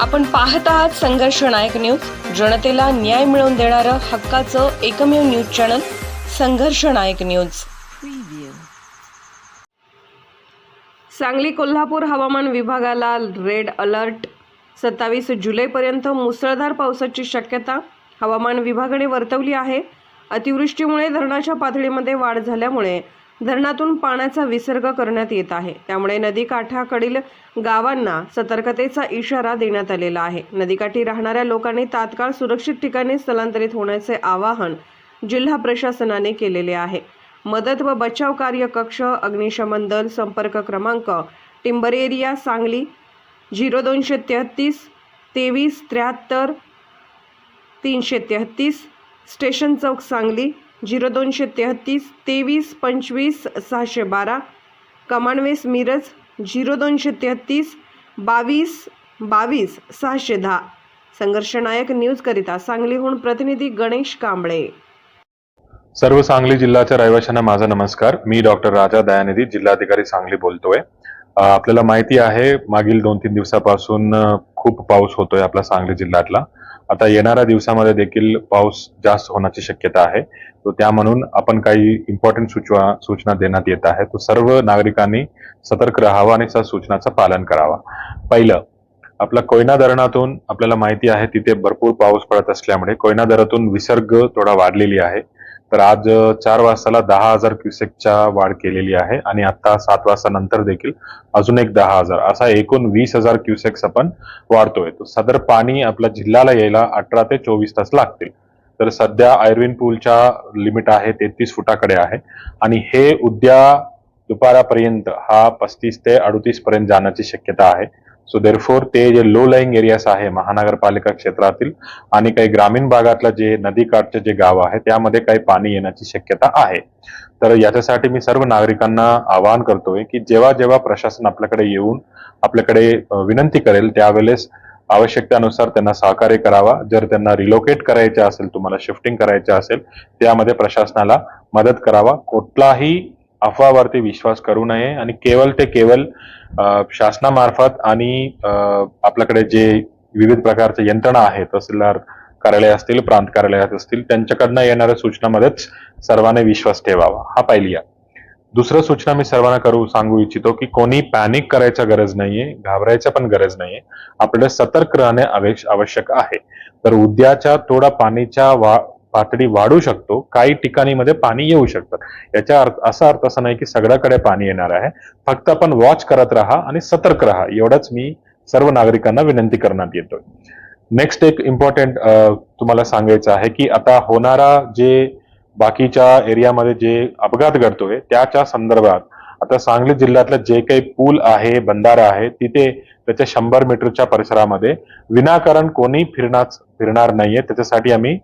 आपण पाहत आहात संघर्ष नायक न्यूज. जनतेला न्याय मिळवून देणारं हक्काचं एकमेव न्यूज चॅनल संघर्ष नायक न्यूज. सांगली कोल्हापूर हवामान विभागाला रेड अलर्ट. सत्तावीस जुलैपर्यंत मुसळधार पावसाची शक्यता हवामान विभागाने वर्तवली आहे. अतिवृष्टीमुळे धरणाच्या पातळीमध्ये वाढ झाल्यामुळे धरणातून पाण्याचा विसर्ग करण्यात येत आहे. त्यामुळे नदीकाठाकडील गावांना सतर्कतेचा इशारा देण्यात आलेला आहे. नदीकाठी राहणाऱ्या लोकांनी तात्काळ सुरक्षित ठिकाणी स्थलांतरित होण्याचे आवाहन जिल्हा प्रशासनाने केलेले आहे. मदत व बचाव कार्य कक्ष अग्निशमन दल संपर्क क्रमांक टिंबर एरिया सांगली झिरो दोनशे तेहतीस तेवीस त्र्याहत्तर तीनशे तेहतीस स्टेशन चौक सांगली झिरो दोनशे तेहतीस तेवीस पंचवीस सहाशे बारा. कमांडवेस मिरज झिरो दोनशे तेहतीस बावीस बावीस सहाशे दहा. संघर्षनायक न्यूजकरिता सांगलीहून प्रतिनिधी गणेश कांबळे. सर्व सांगली जिल्ह्याच्या रहिवाशांना माझा नमस्कार. मी डॉक्टर राजा दयानिधी जिल्हाधिकारी सांगली बोलतोय. आपल्याला माहिती आहे मागील दोन तीन दिवसापासून खूप पाऊस होतोय आपला सांगली जिल्ह्यातला. आता येणाऱ्या दिवसामध्ये देखील पाऊस जास्त होण्याची शक्यता आहे. तो त्या म्हणून आपण काही इम्पॉर्टंट सूचना सूचना देण्यात येत आहे. तो सर्व नागरिकांनी सतर्क राहावं आणि त्या सूचनाचं पालन करावं. पहिलं आपला कोयना धरणातून आपल्याला माहिती आहे तिथे भरपूर पाऊस पडत असल्यामुळे कोयना धरणातून विसर्ग थोडा वाढलेली आहे. तर आज चार वाजताला दहा हजार क्युसेकच्या वाढ केलेली आहे आणि आता सात वाजता नंतर देखील अजून एक दहा हजार असा एकूण वीस हजार क्युसेक्स आपण वाढतोय. सदर पाणी आपल्या जिल्ह्याला यायला अठरा ते चोवीस तास लागतील. तर सध्या आयर्विन पूलच्या लिमिट आहे तेहतीस फुटाकडे आहे आणि हे उद्या दुपारापर्यंत हा पस्तीस ते अडतीस पर्यंत जाण्याची शक्यता आहे. सो देरफोर ते जे लो लाईंग एरियाज आहे महानगरपालिका क्षेत्रातील आणि काही ग्रामीण भागातलं जे नदीकाठचे जे गाव आहे त्यामध्ये काही पाणी येण्याची शक्यता आहे. तर याच्यासाठी मी सर्व नागरिकांना आवाहन करतोय की जेव्हा जेव्हा प्रशासन आपल्याकडे येऊन आपल्याकडे विनंती करेल त्यावेळेस आवश्यकतेनुसार त्यांना सहकार्य करावा. जर त्यांना रिलोकेट करायचे असेल तुम्हाला शिफ्टिंग करायचे असेल त्यामध्ये प्रशासनाला मदत करावा. कुठलाही अफवावरती विश्वास करू नये आणि केवळ ते केवळ शासनामार्फत आणि आपल्याकडे जे विविध प्रकारचे यंत्रणा आहेत तहसीलदार कार्यालय असतील प्रांत कार्यालयात असतील त्यांच्याकडनं येणाऱ्या सूचनामध्येच सर्वांनी विश्वास ठेवावा. हा पहिली आहे. दुसरं सूचना मी सर्वांना करू सांगू इच्छितो की कोणी पॅनिक करायचा गरज नाहीये घाबरायचा पण गरज नाहीये. आपल्याला सतर्क राहणे आवश्यक आहे. तर उद्याच्या थोडा पाणीच्या वा पातळी वाढू शकतो काही ठिकाणी मध्ये पाणी येऊ शकतं. याचा अर्थ असा अर्थ असा नाही की सगळ्याकडे पाणी येणार आहे. फक्त आपण वॉच करत राहा आणि सतर्क राहा. एवढंच मी सर्व नागरिकांना विनंती करण्यात येतोय. नेक्स्ट एक इम्पॉर्टंट तुम्हाला सांगायचं आहे की आता होणारा जे बाकीच्या एरियामध्ये जे अपघात घडतोय त्याच्या संदर्भात आता सांगली जिल्ह्यातलं जे काही पूल आहे बंधारा आहे तिथे त्याच्या शंभर मीटरच्या परिसरामध्ये विनाकारण कोणी फिरणार फिरणार नाहीये. त्याच्यासाठी आम्ही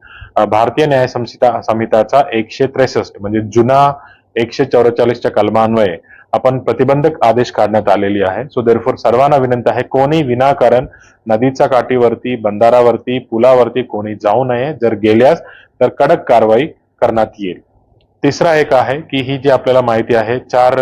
भारतीय न्याय संहिता संहिताचा एकशे त्रेसष्ट म्हणजे जुना एकशे चौवेचाळीसच्या कलमान्वये आपण प्रतिबंधक आदेश काढण्यात आलेली आहे. सो देरफोर सर्वांना विनंती आहे कोणी विनाकारण नदीच्या काठीवरती बंधारावरती पुलावरती कोणी जाऊ नये. जर गेल्यास तर कडक कारवाई करण्यात येईल. तिसरा एक आहे की ही जी आपल्याला माहिती आहे चार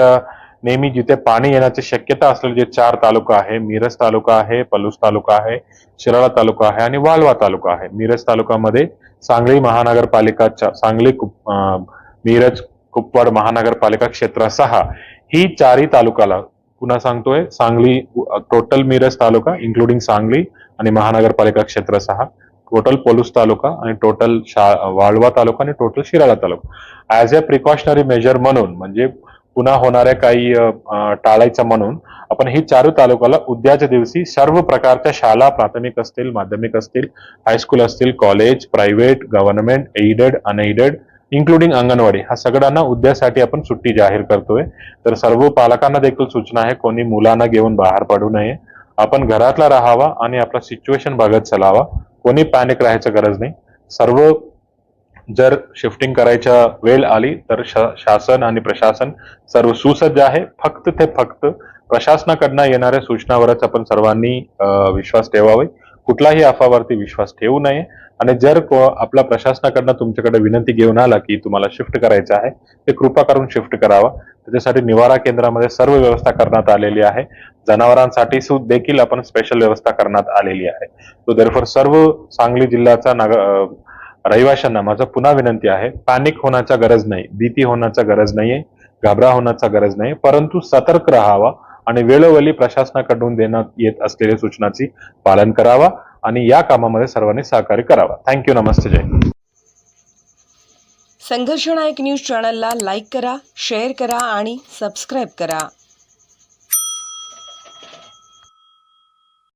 नेहमी जिथे पाणी येण्याची शक्यता असलेले जे चार तालुका आहे मिरज तालुका आहे पलूस तालुका आहे शिराळा तालुका आहे आणि वाळवा तालुका आहे. मिरज तालुक्यामध्ये सांगली महानगरपालिकाच्या सांगली कुप- मिरज कुपवाड महानगरपालिका क्षेत्र सहा ही चारही तालुकाला पुन्हा सांगतोय सांगली टोटल मिरज तालुका इन्क्लुडिंग सांगली आणि महानगरपालिका क्षेत्र सहा टोटल पोलूस तालुका आणि टोटल वाळवा तालुका आणि total Shirala taluka. As a precautionary measure म्हणून म्हणजे पुन्हा होणाऱ्या काही टाळायचं म्हणून आपण ही चारू तालुक्याला उद्याच्या दिवशी सर्व प्रकारच्या शाळा प्राथमिक असतील माध्यमिक असतील हायस्कूल असतील college private government aided unaided including anganwadi हा सगळ्यांना उद्यासाठी आपण सुट्टी जाहीर करतोय. तर सर्व पालकांना देखील सूचना आहे कोणी मुलांना घेऊन बाहेर पडू नये. आपण घरातला राहावा आणि आपला सिच्युएशन बघत चलावा. कोणी पॅनिक राहायचं गरज नाही. सर्व जर शिफ्टिंग करायच्या वेळ आली तर शा- शासन आणि प्रशासन सर्व सुसज्ज आहे. फक्त ते फक्त प्रशासनाकडनं येणाऱ्या सूचनावरच आपण सर्वांनी विश्वास ठेवावे. कुठलाही अफावरती विश्वास ठेवू नये. आणि जर को- आपल्या प्रशासनाकडनं तुमच्याकडे विनंती घेऊन आला की तुम्हाला शिफ्ट करायचं आहे ते कृपा करून शिफ्ट करावा. त्याच्यासाठी निवारा केंद्रामध्ये सर्व व्यवस्था करण्यात आलेली आहे. जनावरांसाठी सु- देखील आपण स्पेशल व्यवस्था करण्यात आलेली आहे. तो देरफॉर सर्व सांगली जिल्ह्याचा नाग रहिवाशांना माझं पुन्हा विनंती आहे पॅनिक होण्याचा गरज नाही भीती होण्याचा गरज नाहीये घाबरा होण्याचा गरज नाही परंतु सतर्क राहावा आणि वेळोवेळी प्रशासनाकडून देण्यात येत असलेल्या सूचनाची पालन करावा आणि या कामामध्ये सर्वांनी सहकार्य करावा. थँक्यू नमस्ते जय संघर्षनायक संघर्ष न्यूज चॅनलला लाईक करा शेअर करा आणि सबस्क्राईब करा.